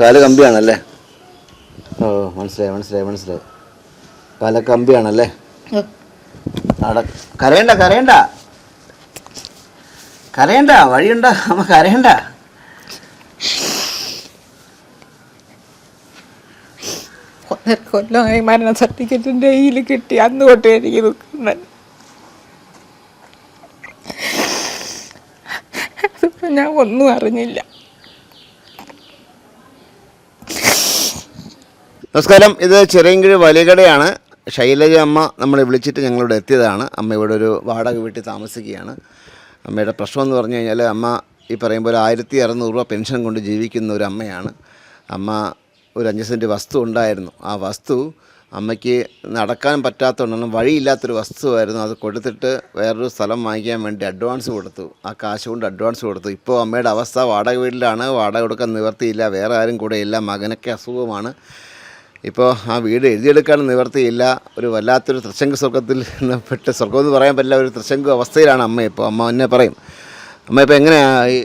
കാൽ കമ്പിയാണല്ലേ? ഓ മനസ്സിലായി മനസ്സിലായി മനസ്സിലായി. കാല കമ്പിയാണല്ലേ? അവിടെ കരയണ്ട കരയണ്ട. കരയണ്ട വഴിയുണ്ട അമ്മ കരയണ്ട. ഒന്നര കൊല്ലമായി മരണ സർട്ടിഫിക്കറ്റിന്റെ കയ്യിൽ കിട്ടി. അന്ന് കൊട്ടേ എനിക്ക് അതിപ്പോൾ ഞാൻ ഒന്നും അറിഞ്ഞില്ല. നമസ്കാരം. ഇത് ചെറിയങ്കിഴ് വലിയകടയാണ് ശൈലജ അമ്മ നമ്മളെ വിളിച്ചിട്ട് ഞങ്ങളിവിടെ എത്തിയതാണ്. അമ്മ ഇവിടെ ഒരു വാടക വീട്ടിൽ താമസിക്കുകയാണ്. അമ്മയുടെ പ്രശ്നം എന്ന് പറഞ്ഞു കഴിഞ്ഞാൽ അമ്മ ഈ പറയും പോലെ ആയിരത്തി അറുന്നൂറ് രൂപ പെൻഷൻ കൊണ്ട് ജീവിക്കുന്ന ഒരു അമ്മയാണ്. അമ്മ ഒരു അഞ്ച് സെന്റ് വസ്തു ഉണ്ടായിരുന്നു. ആ വസ്തു അമ്മയ്ക്ക് നടക്കാൻ പറ്റാത്തതുകൊണ്ടാണ് വഴിയില്ലാത്തൊരു വസ്തുവായിരുന്നു. അത് കൊടുത്തിട്ട് വേറൊരു സ്ഥലം വാങ്ങിക്കാൻ വേണ്ടി അഡ്വാൻസ് കൊടുത്തു. ആ കാശ് കൊണ്ട് അഡ്വാൻസ് കൊടുത്തു. ഇപ്പോൾ അമ്മയുടെ അവസ്ഥ വാടക വീട്ടിലാണ്. വാടക കൊടുക്കാൻ നിവർത്തിയില്ല വേറെ ആരും കൂടെ ഇല്ല. മകനൊക്കെ അസുഖമാണ്. ഇപ്പോൾ ആ വീട് എഴുതിയെടുക്കാൻ നിവർത്തിയില്ല. ഒരു വല്ലാത്തൊരു തൃശങ്ക് സ്വർഗത്തിൽ നിന്ന് പെട്ട് സ്വർഗം എന്ന് പറയാൻ പറ്റില്ല. ഒരു തൃശങ്ക് അവസ്ഥയിലാണ് അമ്മ ഇപ്പോൾ അമ്മ എന്നെ പറയും. അമ്മ ഇപ്പോൾ എങ്ങനെയാണ്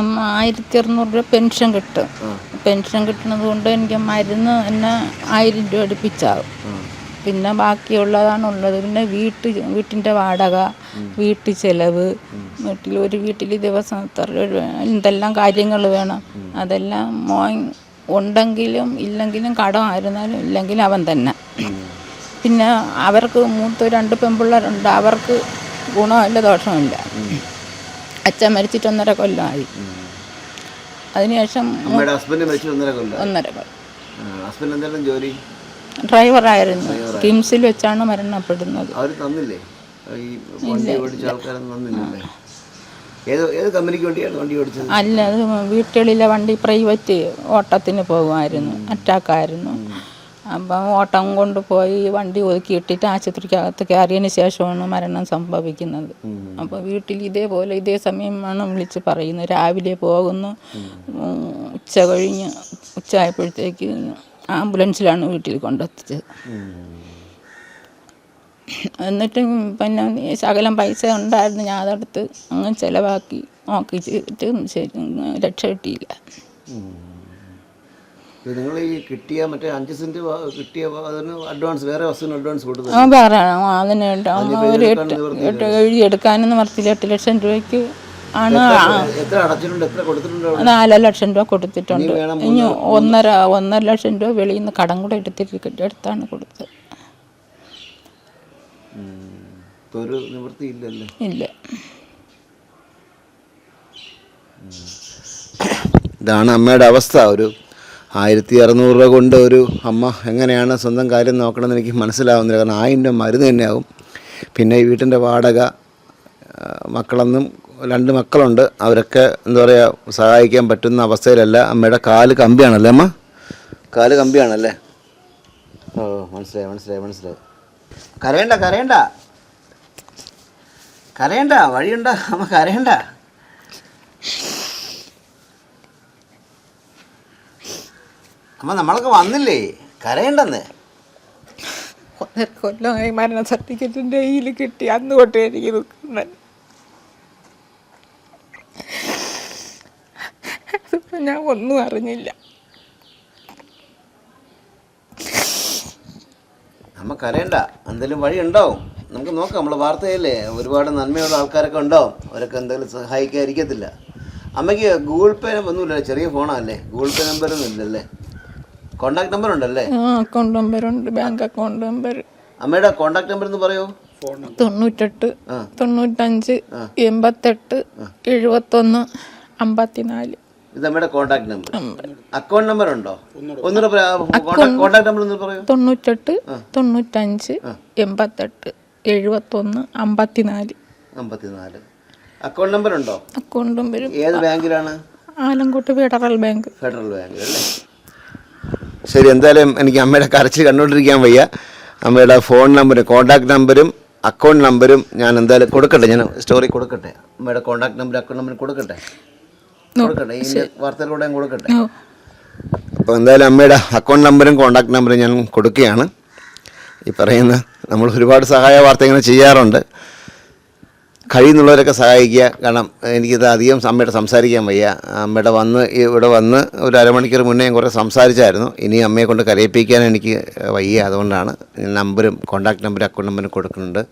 അമ്മ ആയിരത്തി അറുന്നൂറ് രൂപ പെൻഷൻ കിട്ടും. പെൻഷൻ കിട്ടുന്നത് കൊണ്ട് എനിക്ക് മരുന്ന് എന്നെ ആയിരം രൂപ അടുപ്പിച്ചാവും പിന്നെ ബാക്കിയുള്ളതാണ് ഉള്ളത് പിന്നെ വീട്ട് വീട്ടിന്റെ വാടക വീട്ടു ചെലവ് വീട്ടിൽ ഒരു വീട്ടിൽ ദിവസം എത്ര എന്തെല്ലാം കാര്യങ്ങൾ വേണം. അതെല്ലാം മോൻ ഉണ്ടെങ്കിലും ഇല്ലെങ്കിലും കടമായിരുന്നാലും ഇല്ലെങ്കിലും അവൻ തന്നെ. പിന്നെ അവർക്ക് മൂത്ത രണ്ട് പെൺപിള്ളേരുണ്ട്. അവർക്ക് ഗുണമില്ല ദോഷമില്ല അച്ഛൻ മരിച്ചിട്ട് ഒന്നര കൊല്ലമായി അതിനുശേഷം ഒന്നര കൊല്ലം. ജോലി? ഡ്രൈവറായിരുന്നു. കിംസിൽ വെച്ചാണ് മരണപ്പെടുന്നത്. അവർ തന്നില്ലേ? ഈ വണ്ടി ഓടിച്ച ആൾക്കാരൊന്നും തന്നില്ലേ ഏത് ഏത് കമ്പനിക്ക് വേണ്ടിയാണ് വണ്ടി ഓടിച്ചത്? അല്ല അത് വീട്ടുകളിലെ വണ്ടി പ്രൈവറ്റ് ഓട്ടത്തിന് പോകുമായിരുന്നു അറ്റാക്കായിരുന്നു. അപ്പം ഓട്ടം കൊണ്ടുപോയി വണ്ടി ഒതുക്കിയിട്ടിട്ട് ആശുപത്രിക്കകത്ത് കയറിയതിന് ശേഷമാണ് മരണം സംഭവിക്കുന്നത്. അപ്പോൾ വീട്ടിൽ ഇതേപോലെ ഇതേ സമയമാണ് വിളിച്ച് പറയുന്നത് രാവിലെ പോകുന്നു. ഉച്ച കഴിഞ്ഞ് ഉച്ച ആയപ്പോഴത്തേക്ക് ആംബുലൻസിലാണ് വീട്ടിൽ കൊണ്ടെത്തിച്ചത്. എന്നിട്ട് പിന്നെ ശകലം പൈസ ഉണ്ടായിരുന്നു ഞാൻ അതെടുത്ത് അങ്ങ് ചിലവാക്കി നോക്കിച്ചിട്ട് ശരി രക്ഷ കിട്ടിയില്ല നിങ്ങൾ ഈ കിട്ടിയ മറ്റേ അഞ്ച് സെന്റ് കിട്ടിയ അഡ്വാൻസ് വേറെ വസ്തുവിന് അഡ്വാൻസ് കൊടുത്തത്? ആ വേറെ അതിന് ഒരു എട്ട് എട്ട് എഴുതിയെടുക്കാനെന്ന് പറഞ്ഞില്ല എട്ട് ലക്ഷം രൂപയ്ക്ക് ആണ്? നാല് ലക്ഷം രൂപ കൊടുത്തിട്ടുണ്ട്. ഇനി ഒന്നര ഒന്നര ലക്ഷം രൂപ വെളിയിൽ നിന്ന് കടം കൂടെ എടുത്തിട്ട് എടുത്താണ് കൊടുത്തത്. ഇപ്പൊ ഒരു നിവൃത്തി ഇല്ലല്ലേ ഇല്ല. ഇതാണ് അമ്മയുടെ അവസ്ഥ. ഒരു ആയിരത്തി അറുന്നൂറ് രൂപ കൊണ്ട് ഒരു അമ്മ എങ്ങനെയാണ് സ്വന്തം കാര്യം നോക്കണമെന്ന് എനിക്ക് മനസ്സിലാവുന്നില്ല. കാരണം ആയിരം രൂപ മരുന്ന് തന്നെയാവും. പിന്നെ ഈ വീട്ടിന്റെ വാടക മക്കളെന്നും മക്കളൊന്നും രണ്ട് മക്കളുണ്ട്. അവരൊക്കെ എന്താ പറയുക സഹായിക്കാൻ പറ്റുന്ന അവസ്ഥയിലല്ല അമ്മയുടെ കാൽ കമ്പിയാണല്ലേ അമ്മ? കാൽ കമ്പിയാണല്ലേ? ഓ മനസ്സിലായി മനസ്സിലായി മനസ്സിലായി. കരയണ്ട കരയണ്ട. കരയണ്ട വഴിയുണ്ട? അമ്മ കരയണ്ട. അമ്മ നമ്മളൊക്കെ വന്നില്ലേ? കരയണ്ടെന്ന്. ഒന്നര കൊല്ലമായി മരണ സർട്ടിഫിക്കറ്റിന്റെ കയ്യിൽ കിട്ടി. അന്ന് തൊട്ട് എനിക്ക് നിൽക്കുന്നത് ഞാൻ ഒന്നും അറിഞ്ഞില്ല. അമ്മ കരയണ്ട. എന്തെങ്കിലും വഴി ഉണ്ടാവും നമുക്ക് നോക്കാം നമ്മളെ വാർത്തയല്ലേ ഒരുപാട് നന്മയുള്ള ആൾക്കാരൊക്കെ ഉണ്ടാവും അവരൊക്കെ എന്തെങ്കിലും സഹായിക്കാതിരിക്കത്തില്ല. അമ്മയ്ക്ക് ഗൂഗിൾ പേ ഒന്നുമില്ല ചെറിയ ഫോണല്ലേ ഗൂഗിൾ പേ നമ്പറൊന്നും ഇല്ലല്ലേ? കോണ്ടാക്ട് നമ്പർ ഉണ്ടല്ലേ? അക്കൗണ്ട് നമ്പർ ഉണ്ട് ബാങ്ക് അക്കൗണ്ട് നമ്പർ അമ്മയുടെ കോണ്ടാക്ട് നമ്പർ എന്ന് പറയൂ. തൊണ്ണൂറ്റെട്ട് തൊണ്ണൂറ്റഞ്ച് എൺപത്തെട്ട് എഴുപത്തൊന്ന് അമ്പത്തിനാല്. ഇത് അമ്മയുടെ കോണ്ടാക്ട് നമ്പർ അക്കൗണ്ട് നമ്പർ ഉണ്ടോ? ഒന്നുകൂടെ കോണ്ടാക്ട് നമ്പർ ഒന്ന് പറയൂ. തൊണ്ണൂറ്റെട്ട് തൊണ്ണൂറ്റഞ്ച് എൺപത്തെട്ട്. എഴുപത്തൊന്ന് അമ്പത്തിനാല്. അമ്പത്തിനാല്. അക്കൗണ്ട് നമ്പർ ഉണ്ടോ? അക്കൗണ്ട് നമ്പരും ഏത് ബാങ്കിലാണ്? ആലങ്കോട്ട് ഫെഡറൽ ബാങ്ക്. ഫെഡറൽ ബാങ്കിൽ അല്ലേ? ശരി എന്തായാലും എനിക്ക് അമ്മയുടെ കരച്ചിൽ കണ്ടുകൊണ്ടിരിക്കാൻ വയ്യ. അമ്മയുടെ ഫോൺ നമ്പരും കോൺടാക്ട് നമ്പരും അക്കൗണ്ട് നമ്പരും ഞാൻ എന്തായാലും കൊടുക്കട്ടെ. ഞാൻ സ്റ്റോറി കൊടുക്കട്ടെ. അമ്മയുടെ കോൺടാക്ട് നമ്പർ അക്കൗണ്ട് നമ്പർ കൊടുക്കട്ടെ? കൊടുക്കട്ടെ? ഈ വാർത്തയിലൂടെ കൊടുക്കട്ടെ? അപ്പോൾ എന്തായാലും അമ്മയുടെ അക്കൗണ്ട് നമ്പരും കോൺടാക്ട് നമ്പറും ഞാൻ കൊടുക്കുകയാണ്. ഈ പറയുന്ന നമ്മൾ ഒരുപാട് സഹായ വാർത്ത ഇങ്ങനെ ചെയ്യാറുണ്ട്. കഴിയുന്നുള്ളവരൊക്കെ സഹായിക്കുക. കാരണം എനിക്കിത് അധികം അമ്മയുടെ സംസാരിക്കാൻ വയ്യ. അമ്മയുടെ വന്ന് ഇവിടെ വന്ന് ഒരു അരമണിക്കൂർ മുന്നേ ഞാൻ കുറേ സംസാരിച്ചായിരുന്നു. ഇനി അമ്മയെ കൊണ്ട് കരയിപ്പിക്കാൻ എനിക്ക് വയ്യ. അതുകൊണ്ടാണ് നമ്പരും കോൺടാക്ട് നമ്പരും അക്കൗണ്ട് നമ്പരും കൊടുക്കുന്നുണ്ട്.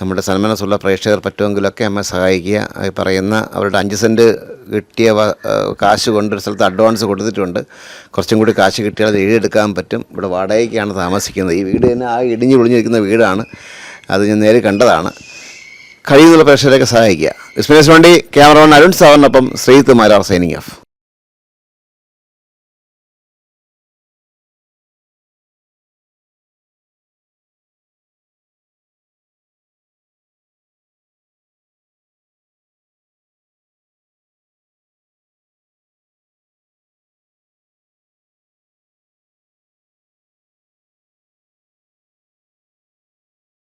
നമ്മുടെ സന്മനസ്സുള്ള പ്രേക്ഷകർ പറ്റുമെങ്കിലൊക്കെ അമ്മയെ സഹായിക്കുക. പറയുന്ന അവരുടെ അഞ്ച് സെന്റ് കിട്ടിയ കാശ് കൊണ്ട് ഒരു സ്ഥലത്ത് അഡ്വാൻസ് കൊടുത്തിട്ടുണ്ട്. കുറച്ചും കൂടി കാശ് കിട്ടിയാൽ അത് എഴുതിയെടുക്കാൻ പറ്റും. ഇവിടെ വാടകയ്ക്കാണ് താമസിക്കുന്നത്. ഈ വീട് തന്നെ ആ ഇടിഞ്ഞു പൊളിഞ്ഞിരിക്കുന്ന വീടാണ്. അത് ഞാൻ നേരെ കണ്ടതാണ്. കഴിയുന്നുള്ള പ്രേക്ഷകരെയൊക്കെ സഹായിക്കുക. എക്സ്പീരിയൻസ് വണ്ടി ക്യാമറമാൻ അരുൺ സാറിനൊപ്പം ശ്രീത്ത് മാരാർ സൈനിങ് ഓഫ്.